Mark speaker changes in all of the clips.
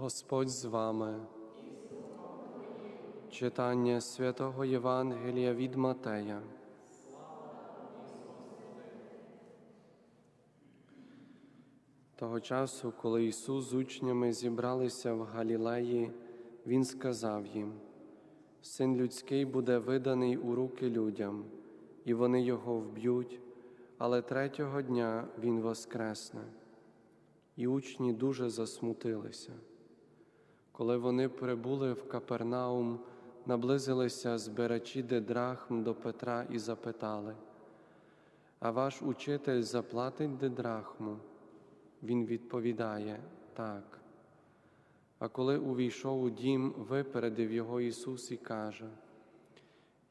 Speaker 1: Господь з вами. Читання святого Євангелія від Матея. Того часу, коли Ісус з учнями зібралися в Галілеї, Він сказав їм: Син людський буде виданий у руки людям, і вони його вб'ють, але третього дня Він воскресне. І учні дуже засмутилися. Коли вони прибули в Капернаум, наблизилися збирачі дедрахм до Петра і запитали, а ваш учитель заплатить дедрахму? Він відповідає так. А коли увійшов у дім, випередив його Ісус і каже,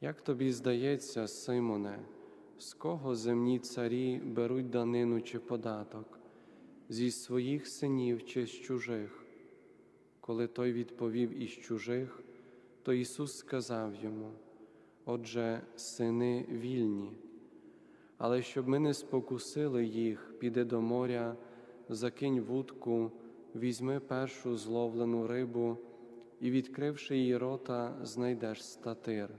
Speaker 1: Як тобі здається, Симоне, з кого земні царі беруть данину чи податок? Зі своїх синів чи з чужих? Коли той відповів із чужих, то Ісус сказав йому: Отже, сини вільні, але щоб ми не спокусили їх, піди до моря, закинь вудку, візьми першу зловлену рибу і, відкривши її рота, знайдеш статир.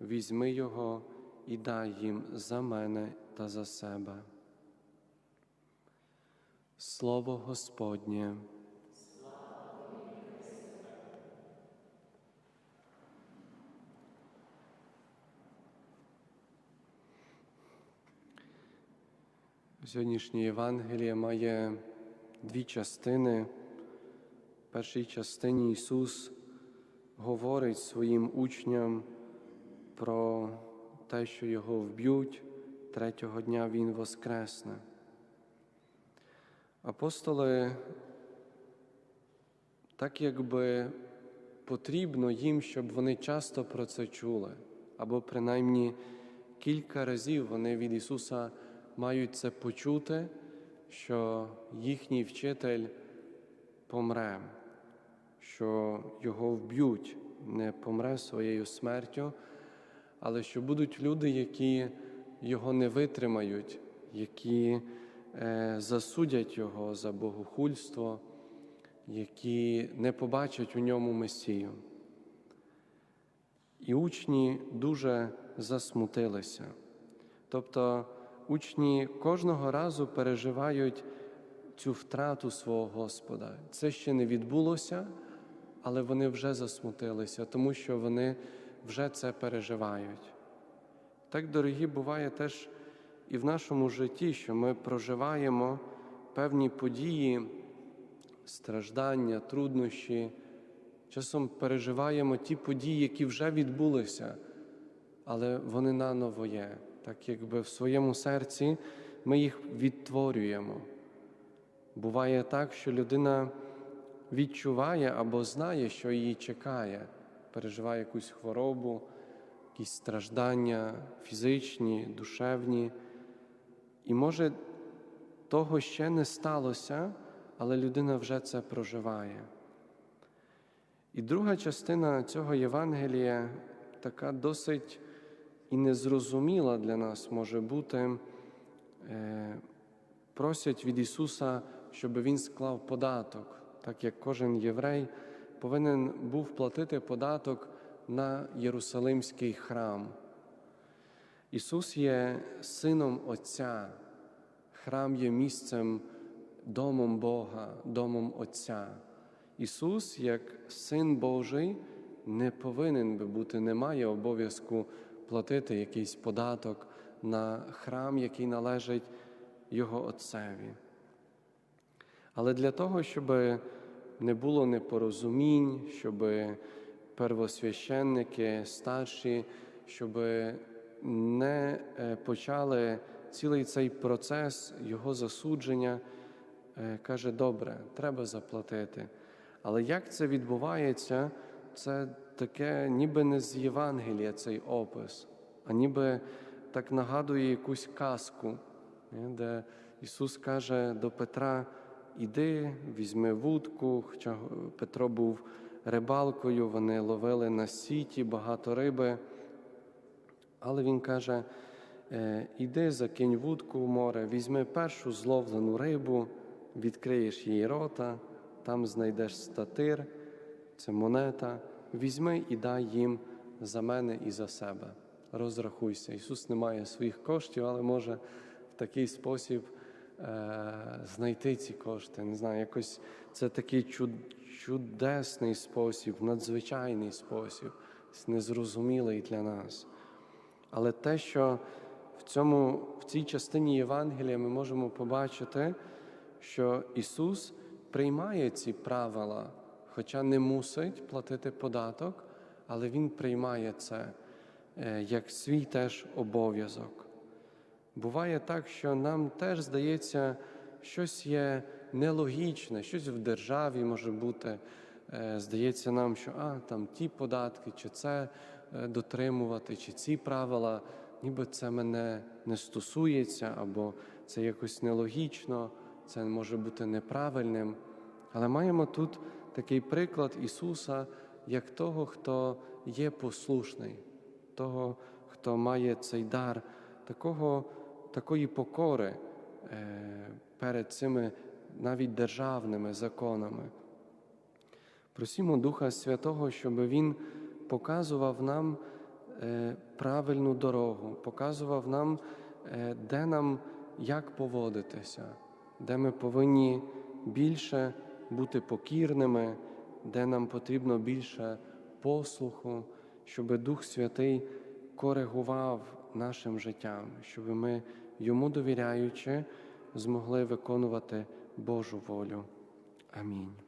Speaker 1: Візьми його і дай їм за мене та за себе. Слово Господнє. Сьогоднішнє Євангеліє має дві частини. В першій частині Ісус говорить своїм учням про те, що Його вб'ють, третього дня Він воскресне. Апостоли, так якби потрібно їм, щоб вони часто про це чули, або принаймні кілька разів вони від Ісуса мають це почути, що їхній вчитель помре, що його вб'ють, не помре своєю смертю, але що будуть люди, які його не витримають, які е, засудять його за богохульство, які не побачать у ньому Месію. І учні дуже засмутилися. Тобто учні кожного разу переживають цю втрату свого Господа. Це ще не відбулося, але вони вже засмутилися, тому що вони вже це переживають. Так, дорогі, буває теж і в нашому житті, що ми проживаємо певні події, страждання, труднощі, часом переживаємо ті події, які вже відбулися, але вони наново є так якби в своєму серці ми їх відтворюємо. Буває так, що людина відчуває або знає, що її чекає, переживає якусь хворобу, якісь страждання фізичні, душевні. І може того ще не сталося, але людина вже це проживає. І друга частина цього Євангелія така досить і незрозуміла для нас може бути, е, просять від Ісуса, щоб Він склав податок, так як кожен єврей повинен був платити податок на Єрусалимський храм. Ісус є сином Отця, храм є місцем, домом Бога, домом Отця. Ісус, як Син Божий, не повинен би бути, не має обов'язку платити якийсь податок на храм, який належить Його Отцеві. Але для того, щоб не було непорозумінь, щоб первосвященники, старші, щоб не е, почали цілий цей процес його засудження, е, каже, добре, треба заплатити. Але як це відбувається, це таке, ніби не з Євангелія цей опис, а ніби так нагадує якусь казку, де Ісус каже до Петра: Іди, візьми вудку, хоча Петро був рибалкою, вони ловили на сіті багато риби. Але Він каже: «Е, Іди, закинь вудку в море, візьми першу зловлену рибу, відкриєш її рота, там знайдеш статир, це монета, візьми і дай їм за мене і за себе. Розрахуйся. Ісус не має своїх коштів, але може в такий спосіб е, знайти ці кошти. Не знаю, якось це такий чуд- чудесний спосіб, надзвичайний спосіб, незрозумілий для нас. Але те, що в, цьому, в цій частині Євангелія ми можемо побачити, що Ісус приймає ці правила, хоча не мусить платити податок, але Він приймає це е, як свій теж обов'язок. Буває так, що нам теж здається, щось є нелогічне, щось в державі може бути. Е, Здається нам, що а, там ті податки, чи це е, дотримувати, чи ці правила, ніби це мене не стосується, або це якось нелогічно, це може бути неправильним. Але маємо тут такий приклад Ісуса як того, хто є послушний, того, хто має цей дар, такого, такої покори е, перед цими навіть державними законами. Просімо Духа Святого, щоб Він показував нам е, правильну дорогу, показував нам, е, де нам як поводитися, де ми повинні більше бути покірними, де нам потрібно більше послуху, щоб Дух Святий коригував нашим життям, щоб ми йому довіряючи, змогли виконувати Божу волю. Амінь.